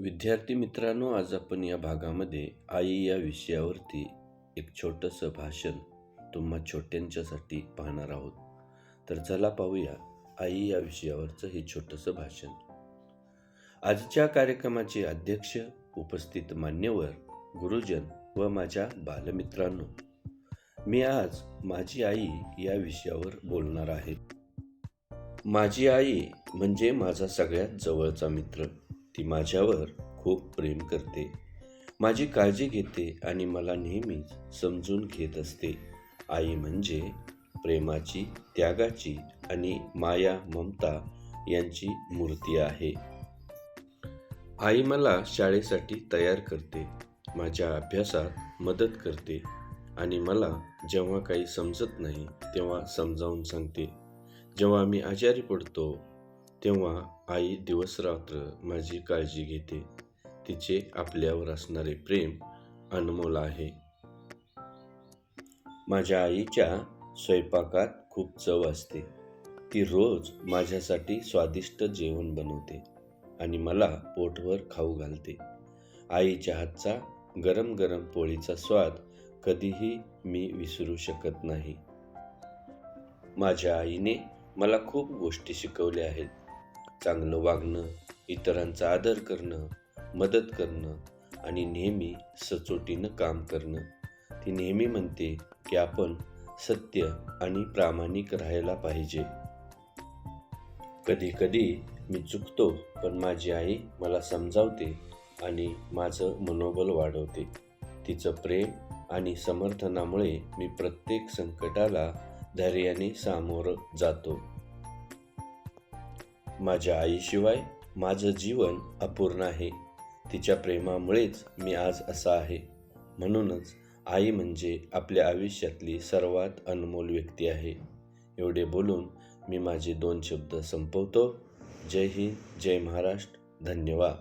विद्यार्थी मित्रांनो आज आपण या भागामध्ये आई या विषयावरती एक छोटंसं भाषण तुम्हा छोट्यांच्यासाठी पाहणार आहोत. तर चला पाहूया आई या विषयावरचं हे छोटंसं भाषण. आजच्या कार्यक्रमाचे अध्यक्ष उपस्थित मान्यवर गुरुजन व माझ्या बालमित्रांनो मी आज माझी आई या विषयावर बोलणार आहे. माझी आई म्हणजे माझा सगळ्यात जवळचा मित्र. ती माझ्यावर खूप प्रेम करते. माझी काळजी घेते आणि मला नेहमीच समजून घेत असते. आई म्हणजे प्रेमाची त्यागाची आणि माया ममता यांची मूर्ती आहे. आई मला शाळेसाठी तयार करते माझ्या अभ्यासात मदत करते आणि मला जेव्हा काही समजत नाही तेव्हा समजावून सांगते. जेव्हा मी आजारी पडतो तेव्हा आई दिवसरात्र माझी काळजी घेते. तिचे आपल्यावर असणारे प्रेम अनमोल आहे. माझ्या आईच्या स्वयंपाकात खूप चव असते. ती रोज माझ्यासाठी स्वादिष्ट जेवण बनवते आणि मला पोटभर खाऊ घालते. आईच्या हातचा गरम गरम पोळीचा स्वाद कधीही मी विसरू शकत नाही. माझ्या आईने मला खूप गोष्टी शिकवल्या आहेत. चांगलं वागणं इतरांचा आदर करणं मदत करणं आणि नेहमी सचोटीनं काम करणं. ती नेहमी म्हणते की आपण सत्य आणि प्रामाणिक राहायला पाहिजे. कधी कधी मी चुकतो पण माझी आई मला समजावते आणि माझं मनोबल वाढवते. तिचं प्रेम आणि समर्थनामुळे मी प्रत्येक संकटाला धैर्याने सामोरं जातो. माझ्या आईशिवाय माझं जीवन अपूर्ण आहे. तिच्या प्रेमामुळेच मी आज असा आहे. म्हणूनच आई म्हणजे आपल्या आयुष्यातली सर्वात अनमोल व्यक्ती आहे. एवढे बोलून मी माझे दोन शब्द संपवतो. जय हिंद जय महाराष्ट्र. धन्यवाद.